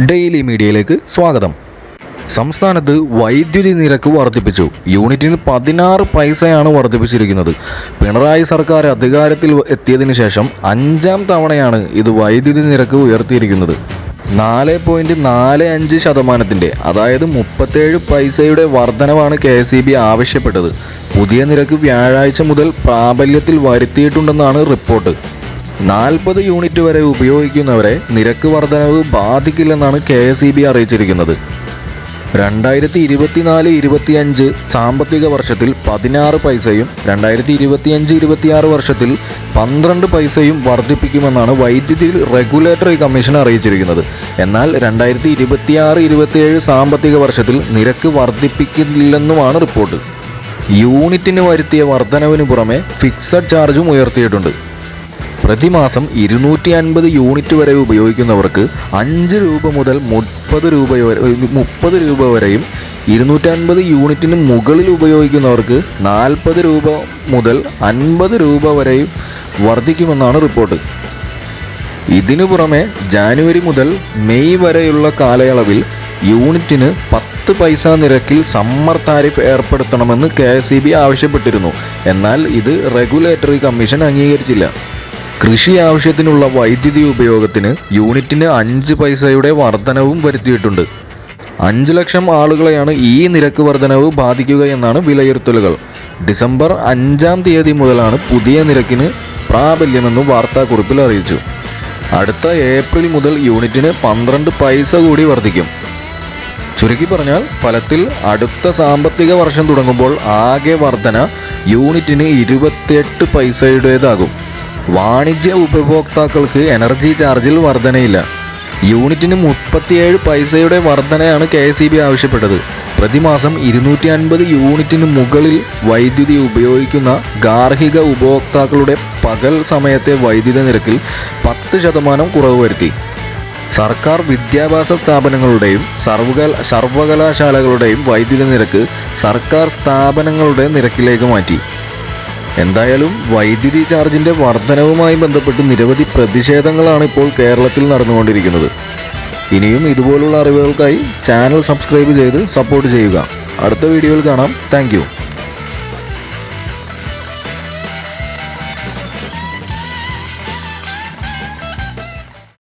Daily മീഡിയയിലേക്ക് സ്വാഗതം. സംസ്ഥാനത്ത് വൈദ്യുതി നിരക്ക് വർദ്ധിപ്പിച്ചു. യൂണിറ്റിന് പതിനാറ് പൈസയാണ് വർദ്ധിപ്പിച്ചിരിക്കുന്നത്. പിണറായി സർക്കാർ അധികാരത്തിൽ എത്തിയതിനു ശേഷം അഞ്ചാം തവണയാണ് ഇത് വൈദ്യുതി നിരക്ക് ഉയർത്തിയിരിക്കുന്നത്. നാല് പോയിന്റ് നാല് അഞ്ച് ശതമാനത്തിന്റെ അതായത് മുപ്പത്തേഴ് പൈസയുടെ വർധനവാണ് കെ എസ് ഇ ബി ആവശ്യപ്പെട്ടത്. പുതിയ നിരക്ക് വ്യാഴാഴ്ച മുതൽ പ്രാബല്യത്തിൽ വരുത്തിയിട്ടുണ്ടെന്നാണ് റിപ്പോർട്ട്. നാൽപ്പത് യൂണിറ്റ് വരെ ഉപയോഗിക്കുന്നവരെ നിരക്ക് വർധനവ് ബാധിക്കില്ലെന്നാണ് കെ എസ് ഇ ബി അറിയിച്ചിരിക്കുന്നത്. രണ്ടായിരത്തി ഇരുപത്തിനാല് ഇരുപത്തിയഞ്ച് സാമ്പത്തിക വർഷത്തിൽ പതിനാറ് പൈസയും രണ്ടായിരത്തി ഇരുപത്തിയഞ്ച് ഇരുപത്തിയാറ് വർഷത്തിൽ പന്ത്രണ്ട് പൈസയും വർദ്ധിപ്പിക്കുമെന്നാണ് വൈദ്യുതി റെഗുലേറ്ററി കമ്മീഷൻ അറിയിച്ചിരിക്കുന്നത്. എന്നാൽ രണ്ടായിരത്തി ഇരുപത്തിയാറ് ഇരുപത്തിയേഴ് സാമ്പത്തിക വർഷത്തിൽ നിരക്ക് വർദ്ധിപ്പിക്കില്ലെന്നുമാണ് റിപ്പോർട്ട്. യൂണിറ്റിന് വരുത്തിയ വർധനവിന് പുറമെ ഫിക്സഡ് ചാർജും ഉയർത്തിയിട്ടുണ്ട്. പ്രതിമാസം ഇരുന്നൂറ്റി അൻപത് യൂണിറ്റ് വരെ ഉപയോഗിക്കുന്നവർക്ക് അഞ്ച് രൂപ മുതൽ മുപ്പത് രൂപ മുപ്പത് രൂപ വരെയും ഇരുന്നൂറ്റൻപത് യൂണിറ്റിന് മുകളിൽ ഉപയോഗിക്കുന്നവർക്ക് നാൽപ്പത് രൂപ മുതൽ അൻപത് രൂപ വരെയും വർദ്ധിക്കുമെന്നാണ് റിപ്പോർട്ട്. ഇതിനു പുറമെ ജാനുവരി മുതൽ മെയ് വരെയുള്ള കാലയളവിൽ യൂണിറ്റിന് പത്ത് പൈസ നിരക്കിൽ സമ്മർ താരിഫ് ഏർപ്പെടുത്തണമെന്ന് കെ ആവശ്യപ്പെട്ടിരുന്നു. എന്നാൽ ഇത് റെഗുലേറ്ററി കമ്മീഷൻ അംഗീകരിച്ചില്ല. കൃഷി ആവശ്യത്തിനുള്ള വൈദ്യുതി ഉപയോഗത്തിന് യൂണിറ്റിന് അഞ്ച് പൈസയുടെ വർധനവും വരുത്തിയിട്ടുണ്ട്. അഞ്ച് ലക്ഷം ആളുകളെയാണ് ഈ നിരക്ക് വർധനവ് ബാധിക്കുകയെന്നാണ് വിലയിരുത്തലുകൾ. ഡിസംബർ അഞ്ചാം തീയതി മുതലാണ് പുതിയ നിരക്കിന് പ്രാബല്യമെന്ന് വാർത്താക്കുറിപ്പിൽ അറിയിച്ചു. അടുത്ത ഏപ്രിൽ മുതൽ യൂണിറ്റിന് പന്ത്രണ്ട് പൈസ കൂടി വർദ്ധിക്കും ചുരുക്കി പറഞ്ഞാൽ ഫലത്തിൽ അടുത്ത സാമ്പത്തിക വർഷം തുടങ്ങുമ്പോൾ ആകെ വർധന യൂണിറ്റിന് ഇരുപത്തിയെട്ട് പൈസയുടേതാകും. വാണിജ്യ ഉപഭോക്താക്കൾക്ക് എനർജി ചാർജിൽ വർധനയില്ല. യൂണിറ്റിന് മുപ്പത്തിയേഴ് പൈസയുടെ വർധനയാണ് കെ എസ് ഇ ബി ആവശ്യപ്പെട്ടത്. പ്രതിമാസം ഇരുന്നൂറ്റി അൻപത് യൂണിറ്റിന് മുകളിൽ വൈദ്യുതി ഉപയോഗിക്കുന്ന ഗാർഹിക ഉപഭോക്താക്കളുടെ പകൽ സമയത്തെ വൈദ്യുതി നിരക്കിൽ പത്ത് ശതമാനം കുറവ് വരുത്തി. സർക്കാർ വിദ്യാഭ്യാസ സ്ഥാപനങ്ങളുടെയും സർവകല സർവകലാശാലകളുടെയും വൈദ്യുതി നിരക്ക് സർക്കാർ സ്ഥാപനങ്ങളുടെ നിരക്കിലേക്ക് മാറ്റി. എന്തായാലും വൈദ്യുതി ചാർജിന്റെ വർധനവുമായി ബന്ധപ്പെട്ട് നിരവധി പ്രതിഷേധങ്ങളാണ് ഇപ്പോൾ കേരളത്തിൽ നടന്നുകൊണ്ടിരിക്കുന്നത്. ഇനിയും ഇതുപോലുള്ള അറിവുകൾക്കായി ചാനൽ സബ്സ്ക്രൈബ് ചെയ്ത് സപ്പോർട്ട് ചെയ്യുക. അടുത്ത വീഡിയോയിൽ കാണാം. താങ്ക്